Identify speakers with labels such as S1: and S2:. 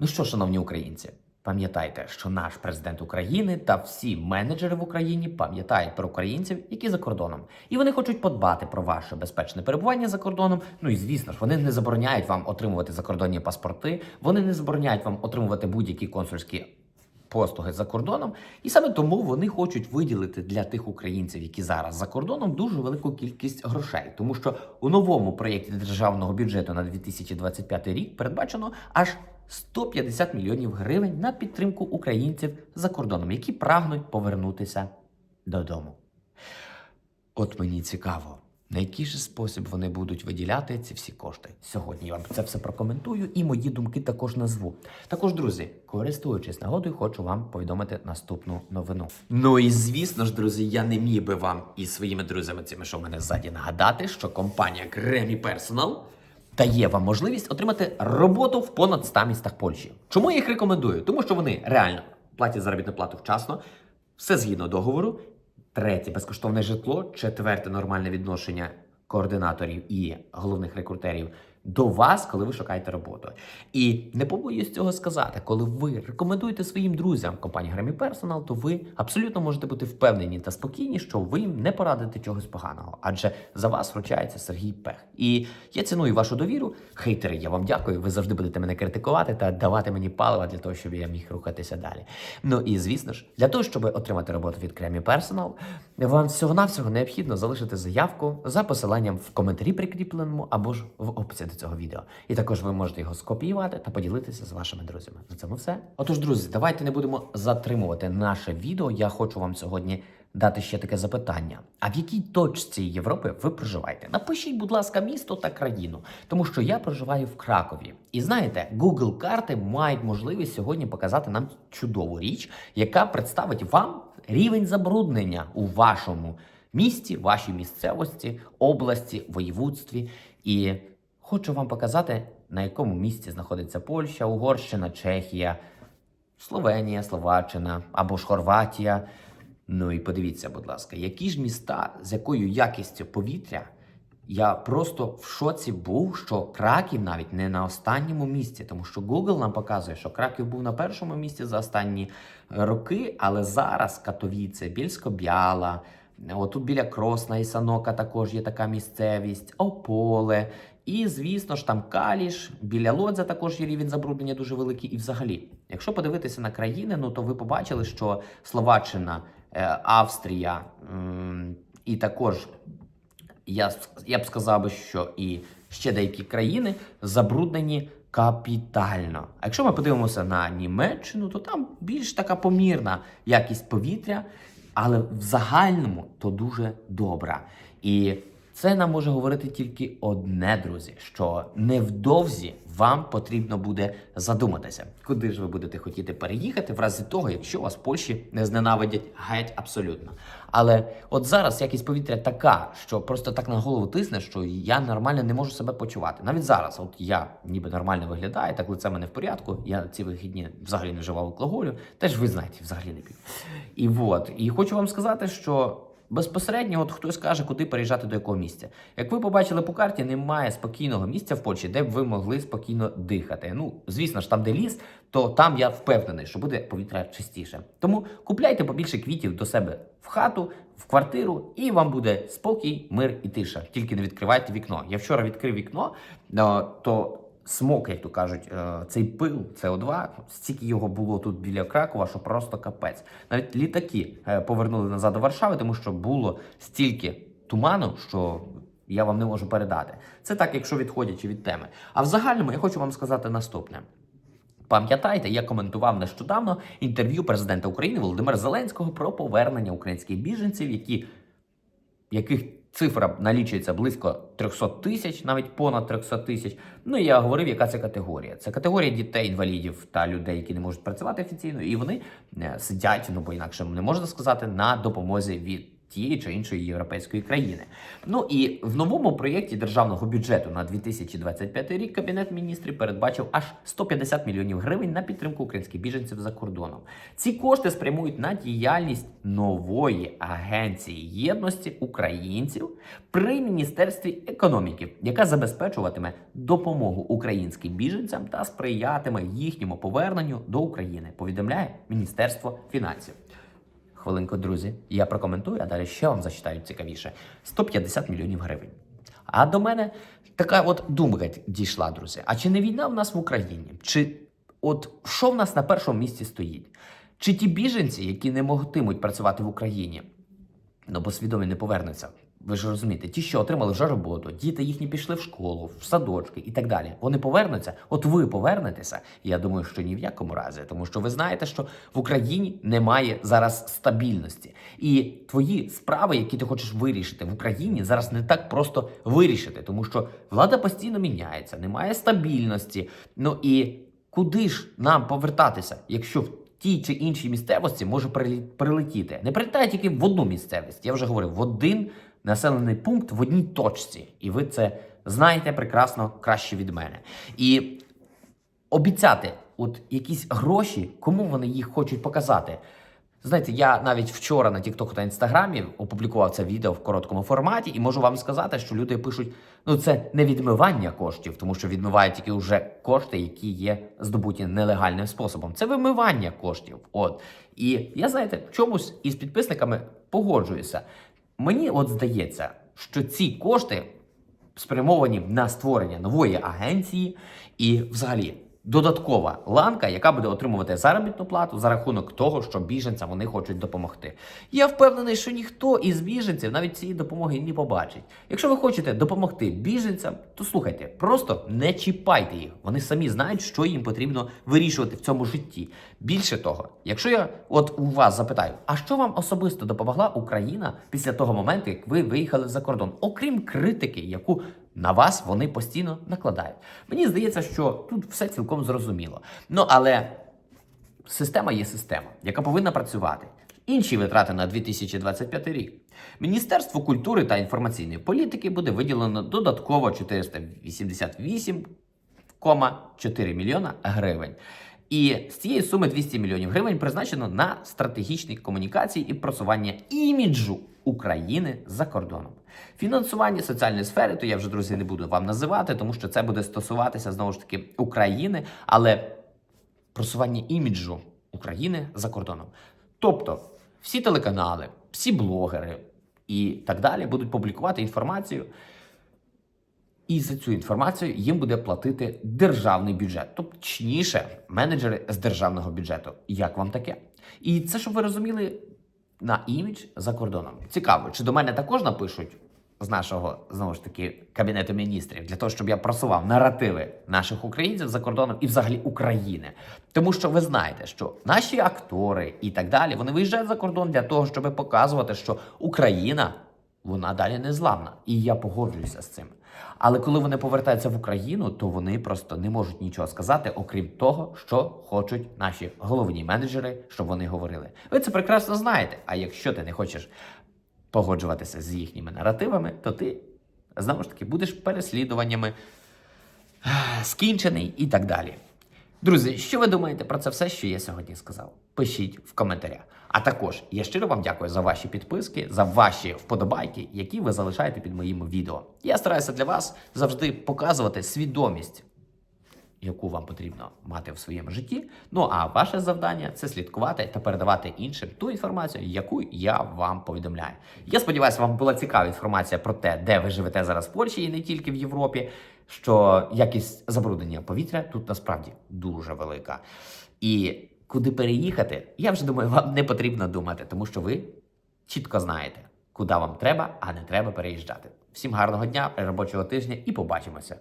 S1: Ну що, шановні українці, пам'ятайте, що наш президент України та всі менеджери в Україні пам'ятають про українців, які за кордоном, і вони хочуть подбати про ваше безпечне перебування за кордоном. Ну і звісно ж, вони не забороняють вам отримувати закордонні паспорти, вони не забороняють вам отримувати будь-які консульські. Послуги за кордоном, і саме тому вони хочуть виділити для тих українців, які зараз за кордоном, дуже велику кількість грошей, тому що у новому проєкті державного бюджету на 2025 рік передбачено аж 150 мільйонів гривень на підтримку українців за кордоном, які прагнуть повернутися додому. От мені цікаво, на який же спосіб вони будуть виділяти ці всі кошти. Сьогодні я вам це все прокоментую і мої думки також назву. Також, друзі, користуючись нагодою, хочу вам повідомити наступну новину. Ну і звісно ж, друзі, я не міг би вам і своїми друзями, цими, що в мене ззаді, нагадати, що компанія Grammy Personal дає вам можливість отримати роботу в понад 100 містах Польщі. Чому я їх рекомендую? Тому що вони реально платять заробітну плату вчасно, все згідно договору. Третє безкоштовне житло. Четверте нормальне відношення координаторів і головних рекрутерів до вас, коли ви шукаєте роботу. І не побоюсь цього сказати, коли ви рекомендуєте своїм друзям компанії Grammy Personal, то ви абсолютно можете бути впевнені та спокійні, що ви їм не порадите чогось поганого, адже за вас вручається Сергій Пех. І я ціную вашу довіру. Хейтери, я вам дякую. Ви завжди будете мене критикувати та давати мені палива для того, щоб я міг рухатися далі. Ну і звісно ж, для того, щоб отримати роботу від Grammy Personal, вам всього-навсього необхідно залишити заявку за посиланням в коментарі прикріпленому або ж в описі до цього відео. І також ви можете його скопіювати та поділитися з вашими друзями. На цьому все. Отож, друзі, давайте не будемо затримувати наше відео. Я хочу вам сьогодні дати ще таке запитання: а в якій точці Європи ви проживаєте? Напишіть, будь ласка, місто та країну, тому що я проживаю в Кракові. І знаєте, Google карти мають можливість сьогодні показати нам чудову річ, яка представить вам рівень забруднення у вашому місті, вашій місцевості, області, воєводстві. І хочу вам показати, на якому місці знаходиться Польща, Угорщина, Чехія, Словенія, Словаччина або ж Хорватія. Ну і подивіться, будь ласка, які ж міста, з якою якістю повітря. Я просто в шоці був, що Краків навіть не на останньому місці, тому що Google нам показує, що Краків був на першому місці за останні е, роки, але зараз Катовіце, Більсько-Бяла, отут біля Кросна і Санока також є така місцевість, Ополе. І, звісно ж, там Каліш, біля Лодзя також є рівень забруднення дуже великий. І взагалі, якщо подивитися на країни, ну то ви побачили, що Словаччина, е, Австрія і також я, я б сказав що і ще деякі країни забруднені капітально. А якщо ми подивимося на Німеччину, то там більш така помірна якість повітря, але в загальному то дуже добра. І це нам може говорити тільки одне, друзі: що невдовзі вам потрібно буде задуматися, куди ж ви будете хотіти переїхати, в разі того, якщо вас Польщі не зненавидять геть абсолютно. Але от зараз якість повітря така, що просто так на голову тисне, що я нормально не можу себе почувати. Навіть зараз, от я ніби нормально виглядаю, так лице мене в порядку. Я ці вихідні взагалі не вживав алкоголю. Теж ви знаєте, взагалі не п'ю. І от, і хочу вам сказати, що. Безпосередньо, от хтось каже, куди переїжджати до якого місця. Як ви побачили по карті, немає спокійного місця в Польщі, де б ви могли спокійно дихати. Ну, звісно ж, там, де ліс, то там я впевнений, що буде повітря чистіше. Тому купляйте побільше квітів до себе в хату, в квартиру, і вам буде спокій, мир і тиша. Тільки не відкривайте вікно. Я вчора відкрив вікно, е, то смок, як то кажуть, е, цей пил СО2, стільки його було тут біля Кракова, що просто капець. Навіть літаки е, повернули назад до Варшави, тому що було стільки туману, що я вам не можу передати. Це так, якщо відходячи від теми. А в загальному я хочу вам сказати наступне. Пам'ятаєте, я коментував нещодавно інтерв'ю президента України Володимира Зеленського про повернення українських біженців, які яких цифра налічується близько 300 тисяч, навіть понад 300 тисяч. Ну і я говорив, яка це категорія. Це категорія дітей, інвалідів та людей, які не можуть працювати офіційно, і вони е, сидять, ну бо інакше не можна сказати, на допомозі від тієї чи іншої європейської країни. Ну і в новому проєкті державного бюджету на 2025 рік Кабінет міністрів передбачив аж 150 мільйонів гривень на підтримку українських біженців за кордоном. Ці кошти спрямують на діяльність нової агенції єдності українців при міністерстві економіки, яка забезпечуватиме допомогу українським біженцям та сприятиме їхньому поверненню до України. Повідомляє Міністерство фінансів. Хвилинку, друзі, я прокоментую, а далі ще вам зачитаю цікавіше: 150 мільйонів гривень. А до мене така от думка дійшла, друзі. А чи не війна в нас в Україні? Чи от що в нас на першому місці стоїть? Чи ті біженці, які не могтимуть працювати в Україні, ну бо свідомі не повернуться? Ви ж розумієте, ті, що отримали вже роботу, діти їхні пішли в школу, в садочки і так далі. Вони повернуться. От ви повернетеся. Я думаю, що ні в якому разі, тому що ви знаєте, що в Україні немає зараз стабільності, і твої справи, які ти хочеш вирішити в Україні, зараз не так просто вирішити, тому що влада постійно міняється, немає стабільності. Ну і куди ж нам повертатися, якщо в тій чи іншій місцевості може прилетіти? Не прилітає тільки в одну місцевість. Я вже говорив, в один населений пункт в одній точці, і ви це знаєте прекрасно краще від мене. І обіцяти от якісь гроші, кому вони їх хочуть показати. Знаєте, я навіть вчора на TikTok та Інстаграмі опублікував це відео в короткому форматі, і можу вам сказати, що люди пишуть: ну це не відмивання коштів, тому що відмивають тільки вже кошти, які є здобуті нелегальним способом. Це вимивання коштів. От і я знаєте, в чомусь із підписниками погоджуюся. Мені от здається, що ці кошти спрямовані на створення нової агенції і, взагалі, додаткова ланка, яка буде отримувати заробітну плату за рахунок того, що біженцям вони хочуть допомогти. Я впевнений, що ніхто із біженців навіть цієї допомоги не побачить. Якщо ви хочете допомогти біженцям, то слухайте, просто не чіпайте їх. Вони самі знають, що їм потрібно вирішувати в цьому житті. Більше того, якщо я от у вас запитаю, а що вам особисто допомогла Україна після того моменту, як ви виїхали за кордон, окрім критики, яку на вас вони постійно накладають. Мені здається, що тут все цілком зрозуміло. Ну але система є система, яка повинна працювати. Інші витрати на 2025 рік. Міністерству культури та інформаційної політики буде виділено додатково 488,4 мільйона гривень. І з цієї суми 200 мільйонів гривень призначено на стратегічні комунікації і просування іміджу України за кордоном. Фінансування соціальної сфери, то я вже друзі не буду вам називати, тому що це буде стосуватися знову ж таки України, але просування іміджу України за кордоном. Тобто, всі телеканали, всі блогери і так далі будуть публікувати інформацію. І за цю інформацію їм буде платити державний бюджет, точніше, менеджери з державного бюджету. Як вам таке? І це, щоб ви розуміли, на імідж за кордоном. Цікаво, чи до мене також напишуть з нашого знову ж таки кабінету міністрів для того, щоб я просував наративи наших українців за кордоном і взагалі України. Тому що ви знаєте, що наші актори і так далі вони виїжджають за кордон для того, щоб показувати, що Україна вона далі не зламна. І я погоджуюся з цим. Але коли вони повертаються в Україну, то вони просто не можуть нічого сказати, окрім того, що хочуть наші головні менеджери, щоб вони говорили. Ви це прекрасно знаєте. А якщо ти не хочеш погоджуватися з їхніми наративами, то ти знову ж таки будеш переслідуваннями скінчений і так далі. Друзі, що ви думаєте про це все, що я сьогодні сказав? Пишіть в коментарях. А також я щиро вам дякую за ваші підписки, за ваші вподобайки, які ви залишаєте під моїм відео. Я стараюся для вас завжди показувати свідомість, яку вам потрібно мати в своєму житті. Ну а ваше завдання це слідкувати та передавати іншим ту інформацію, яку я вам повідомляю. Я сподіваюся, вам була цікава інформація про те, де ви живете зараз в Польщі і не тільки в Європі. Що якість забруднення повітря тут насправді дуже велика. І куди переїхати, я вже думаю, вам не потрібно думати, тому що ви чітко знаєте, куди вам треба, а не треба переїжджати. Всім гарного дня, робочого тижня і побачимося.